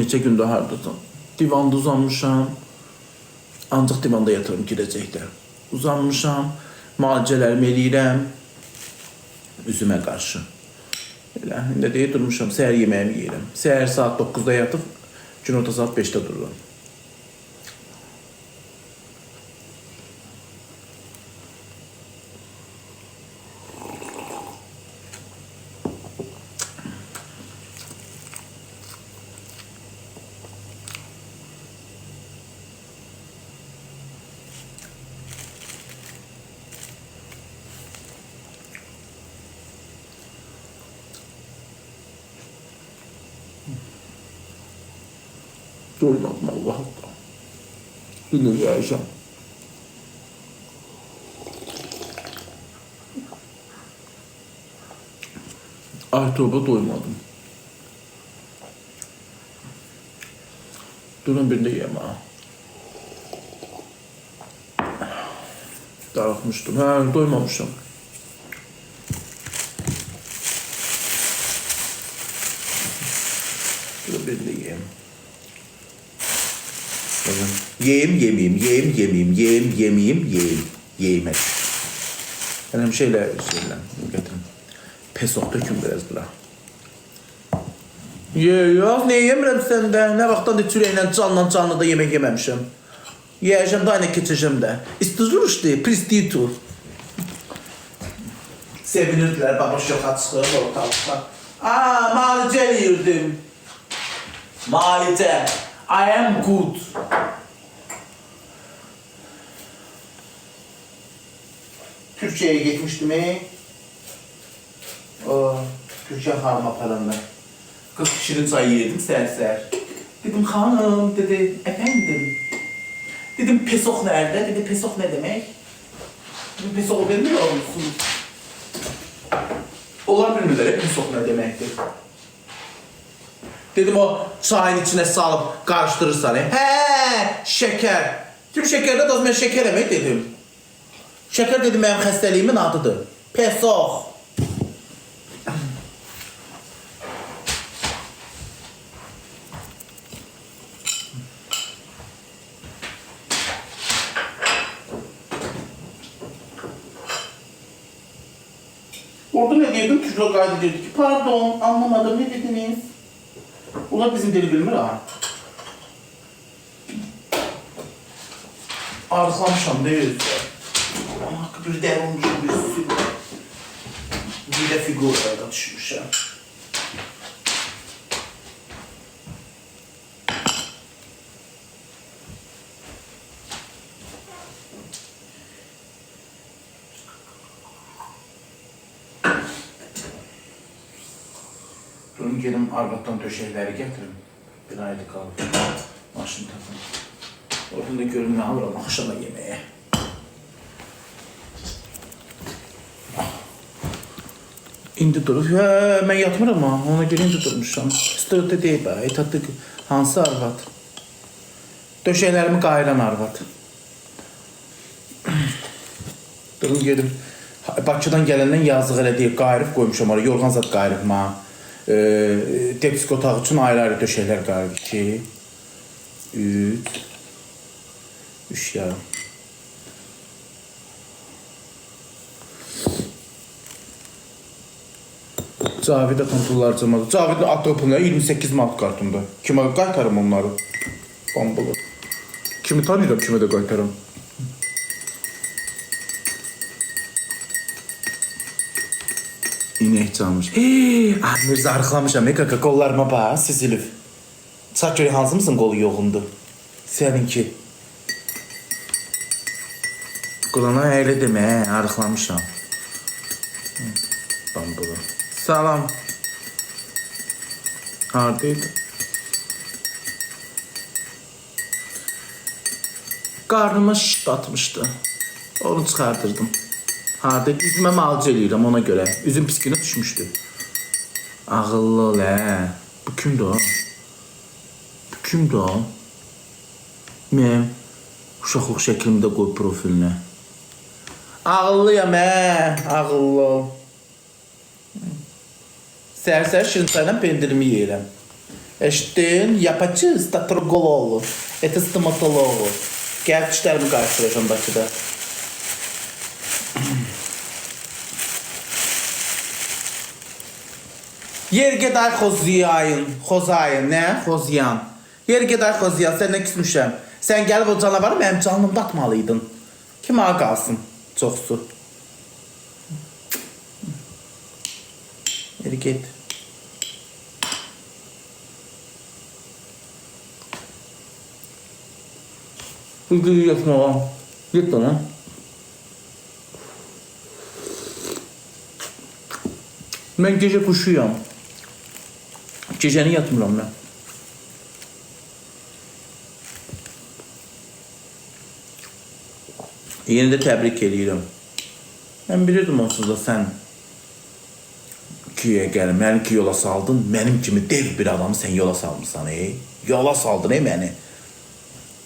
neçə gündür hardasan? Divanda uzanmışam. Ancaq divanda yatırım girəcəklər. Uzanmışam, müalicələrimi eləyirəm. Üzümə qarşı. Elə, indi deyə durmuşam, səhər yeməyimi yeyirəm. Səhər saat 9-da yatıb, günorta saat 5-də dururam. Doymadım Allah Allah. Yine yiyeceğim. Ay tövbe doymadım. Durun bir de yiyeyim ha. Dağıtmıştım. Ha doymamışım. Durun bir de yiyeyim. Bakın. Yiyeyim yemeyeyim, yiyeyim yemeyeyim, yiyeyim yemeyeyim, yiyeyim. Yiyeyim hep. Benim şeyle, şeyle getirin. Pesok dökün biraz bura. Ye, yok ne yemirəm səndə? Nə vaxtdan da çürəklə canla canlı da yemək yeməmişəm. Yeyəcəm da aynı keçəcəm də. İstizuruşdu, pristitur. Sevinirdilər, babaş yoxa çıxır, ortalıqda. Aa, malicə eləyirdim. Malicə. I am good. Türkiye'ye gitmiştim ey. O, Türkiye hanım aparanda. Kız şirin çay yedim ser ser. Dedim hanım dedi efendim. Dedim pesok nerede? Dedi pesok ne demek? Dedim pesok bilmiyor musunuz? Onlar pesok ne demektir. Dedim o çayın içine salıp karıştırırsan. He, şeker. Tüm şekerde de o zaman şeker emek dedim. Şeker dedim benim xəstəliyimin adıdır. Pesok. Orada ne diyordum? Çocuk kaydı diyordu ki pardon anlamadım ne dediniz? Ulan bizim deli bilmir ha. Arıqlamışam deyil. Ama bir dəri olmuşum bir sürü. Bir də figuraya düşmüşəm. Döşəkləri gətirim. Bir ayda qalıb. Maşın tapın. Oradan da görün nə alıram axşama yeməyə. İndi durub, hə, mən yatmıram ha, ona görə indi durmuşam. Stördə deyib, ha, etatlı hansı arvad? Döşəklərimi qayıran arvad. Durun gedim. Ha- Bakıdan gələndən yazıq elə deyib, qayırıb qoymuşam yorğan zad qayırıb ma. E, Depsik otağı üçün ayrı-ayrı döşəklər qayırıb. 2 3 3 yarım. Cavidə tontullar cımadı. Cavid atdığı puluna 28 manat kartımda. Kimə qaytarım onları? Bambulu. Kimi tanıyıram, kimə də qaytarım. Çalmış. Hey, Amir zarıqlamışam. Ey kaka qollarıma bax, sizilib. Çaq görə hansımızın qolu yoğundu? Səninki. Qolana elə demə, hə, arıqlamışam. Hı, Bambulu. Salam. Hardaydı? Qarnıma şişt atmışdı. Onu çıxardırdım. Harda üzümə malcı eləyirəm ona görə. Üzüm piskinə düşmüşdü. Ağıllı ol hə. Bu kimdir o? Bu kimdir o? Mənim uşaqlıq şəklimdə qoy profilinə. Ağıllıyam hə, ağıllı ol. Səhər-səhər şirin çayla pendirimi yeyirəm. Eşittin, yapacağız, tatrogoloğlu, eti stomatoloğu. Gel dişlerimi karıştıracağım Bakıda. Yerge day xoziyayın, xozayın, nə? Xoziyan. Yerge day xoziyan, sən nə küsmüşəm. Sən gəlib o canavarı mənim canımda atmalıydın. Kim ağa qalsın? Çoxsu. Yeri get. Uyku yatma. Git lan. Ben gece kuşuyum. Gecəni yatmıram mən. Yeni də təbrik eləyirəm. Mən bilirdim onsuz da sən kiyə gəl, məni ki yola saldın, mənim kimi dev bir adamı sən yola salmısan, ey. Yola saldın ey məni.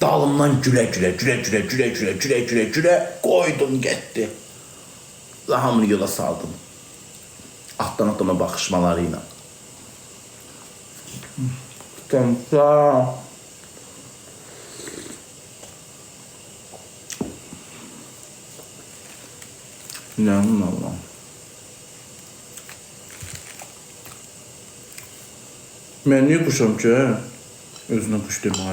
Dalımdan gülə gülə, gülə gülə, gülə gülə, gülə gülə, gülə qoydun getdi. Və hamını yola saldın. Altdan adama baxışmalarıyla. Tamam. İnanın Allah. Ben niye kuşam ki? Özüne kuş deme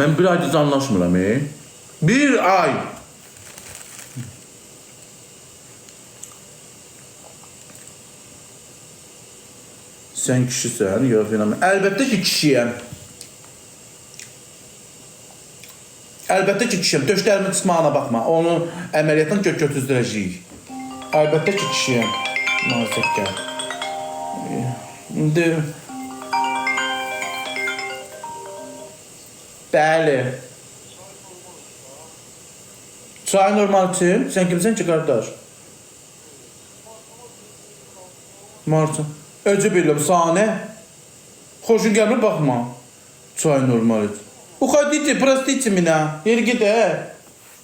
Ben bir aydır anlaşmıram, e? Bir ay! Sen kişisən, yox filan. Əlbəttə ki, kişiyəm. Əlbəttə ki, kişiyəm. Döşlərimin çıxmağına baxma. Onu əməliyyatdan gök götüzdürəcəyik. Əlbəttə ki, kişiyəm. Naziklər. İndi... Bəli. Çay normal için. Sen kimsən ki, qardaş? Marçın. Öcü bilirəm, sahne. Xoşun gəlmir, baxma. Çay normal et. Uходите, простите меня. Yeri git, he.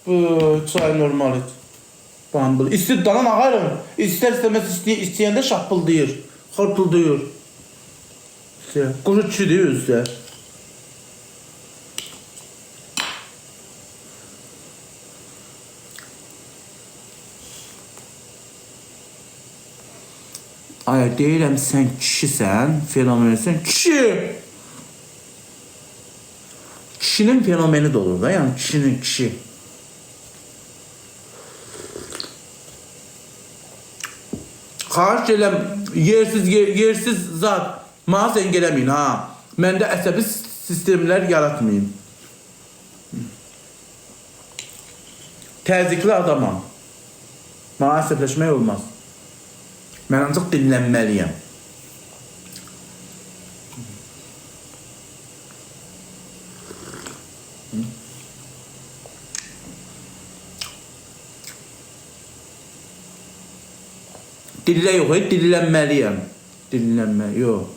Bu çay normal et. Bambıl. İstir danan ağarım. İster istemez istey isteyende şapıldayır. Xırtıldayır. İşte, Kuzu çi değil Ay deyirəm sən kişisən, fenomensən. Kişi! Kişinin fenomeni de olur da yani kişinin kişi. Xahiş edirəm yersiz yer, yersiz zat mənə sən gələməyin ha. Məndə əsəbi sistemlər yaratmayın. Təzyiqli adamam. Mənə əsəbləşmək olmaz. Mən ancaq dinlənməliyəm. Dillə yox, e, dillənməliyəm. Dillənmə, yox.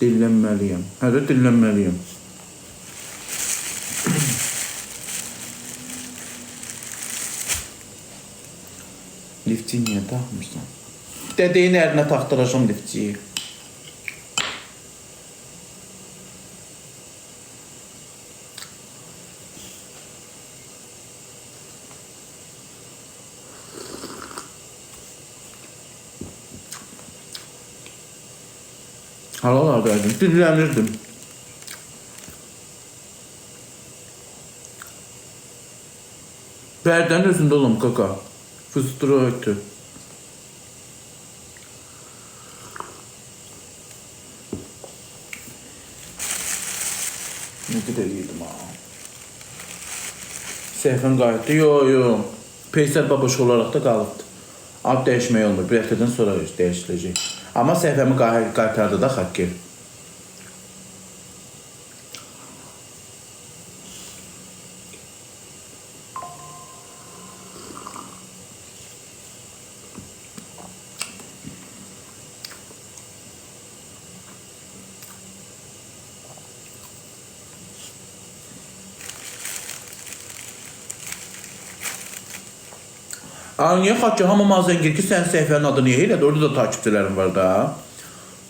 Dillənməliyəm. Hə də dillənməliyəm. Liftçi niyə taxmırsan? Dediğin eline taktıracağım liftçiyi. Halal ağabeydim. Dinlenirdim. Berden özünde oğlum kaka. Fıstığı ötü. Ne kadar iyiydim ha. Səhvim qayıtdı. Yo, yo. Peysər babaş olaraq da qalıbdı. Ad dəyişmək olmur. Bir həftədən sonra dəyişiləcək. Amma səhvəmi qay- qaytardı da Hakkil. Aa, niye Xaçı hamı mazengir ki sən səhifənin adı niyə elədi? Orada da takipçilərim var da.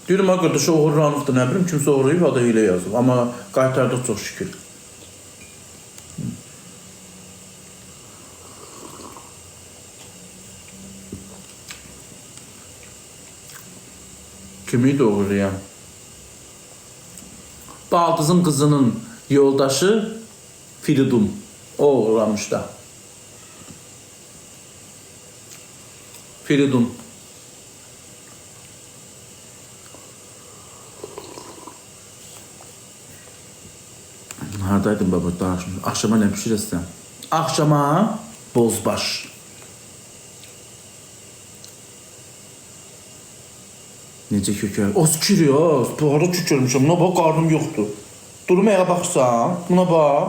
Deyirəm ha qardaş oğurlanıbdı nə bilim kimsə oğurlayıb adı ilə yazıb. Amma qaytardıq çox şükür. Kimi doğrulayan? Baldızın kızının yoldaşı Firidun. O uğramış da. Firidun. Haradaydın baba daha şimdi? Akşama ne pişirirsen? Akşama bozbaş. Necə kökər? O sikir ya. Bu ara kökərmişəm. Buna bax, qarnım yoxdur. Durum ayağa baxırsan, buna bax.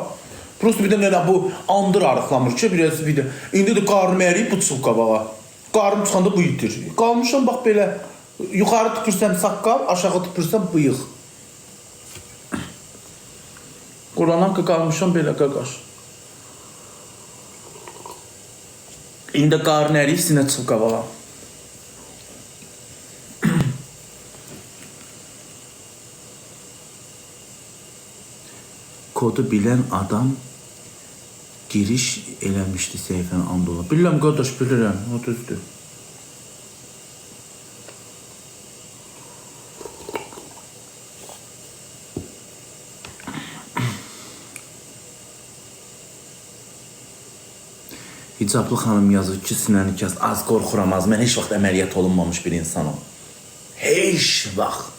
Prosta bir də nə bu andır arıqlamır ki, biraz bir də. İndi də qarnım əriyib bu çıxıb qabağa. Qarnım çıxanda bu itir. Qalmışam bax belə. Yuxarı tüpürsəm saqqal, aşağı tüpürsəm bıyıq. Quranan qalmışam belə qaqaş. İndi qarnı əriyib sinə çıxıb qabağa. kodu bilen adam giriş eləmişdi səhifənin Anadolu. Bilirəm qardaş, bilirəm. O düzdür. Hicablı xanım yazır ki, sinəni kəs, az qorxuram, az. Mən heç vaxt əməliyyat olunmamış bir insanım. Heç vaxt.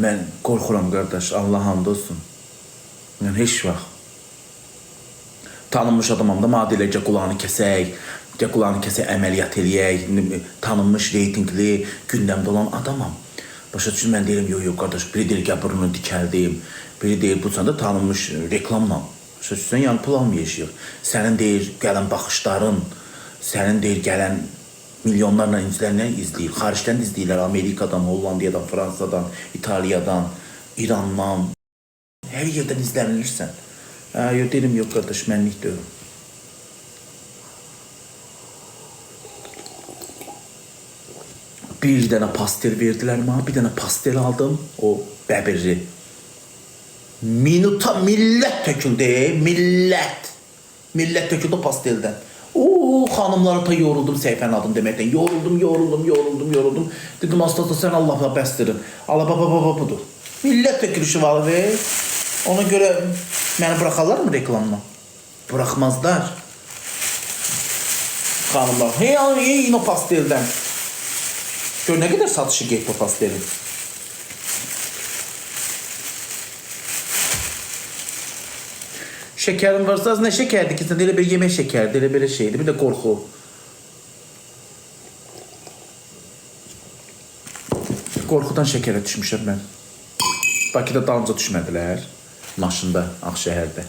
Mən qorxuram qardaş, Allah hamd olsun. Mən heç vaxt. Tanınmış adamam da maddilə qulağını kəsək, gəl qulağını kəsək, əməliyyat eləyək, tanınmış, reytingli, gündəmdə olan adamam. Başa düşün, mən deyirəm, yox, yox, qardaş, biri deyir, gəl burnu dikəldim, biri deyir, bu da tanınmış e, reklamla. Başa düşsən, yəni pul almayacaq. Sənin deyir, gələn baxışların, sənin deyir, gələn milyonlarla izləyənlər izləyir. Xaricdən də izləyirlər, Amerikadan, Hollandiyadan, Fransadan, İtaliyadan, İrandan, hər yerdən izlənilirsən. Qardaş, mənlik deyil. Bir dənə pastel verdilər mənə, bir dənə pastel aldım, o bəbirli. Minuta millət töküldü, millət. Millət töküldü o pasteldən. Oo, xanımlara da yoruldum səhifənin adını deməkdən. Yoruldum, yoruldum, yoruldum, yoruldum. Dedim astata sən Allahla bəsdirin. Allah baba baba budur. Millət tökülüşü var və ona görə məni buraxarlar mı reklamla? Buraxmazlar. Xanımlar, hey, hey, yine pasteldən. Gör nə qədər satışı getdi o pastelin. Şekerim varsa az ne şekerdi ki sen elə bir yemek şekerdi, elə belə şeydi, bir de korku. Qorxudan şəkərə düşmüşəm mən. Bakıda dalınca düşmədilər. Maşında, Ağşəhərdə.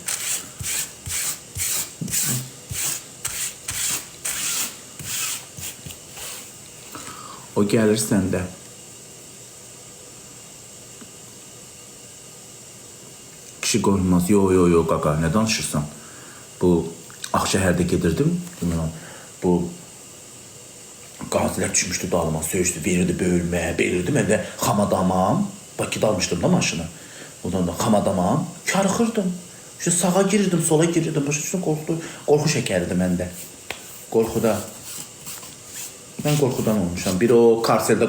O gəlir səndə. Kişi qorunmaz. Yo yo yo qaqa, nə danışırsan? Bu Ağşəhərdə gedirdim. Bu qazilər düşmüşdü dalıma, söyüşdü, verirdi bölmə, verirdi. Mən də xamadamam. Bakıda almışdım da maşını. Ondan da xamadamam. Karıxırdım. İşte sağa girirdim, sola girirdim. Başa düşdün, qorxdu. Qorxu şəkəridir məndə. Qorxuda. Mən qorxudan olmuşam. Bir o karseldə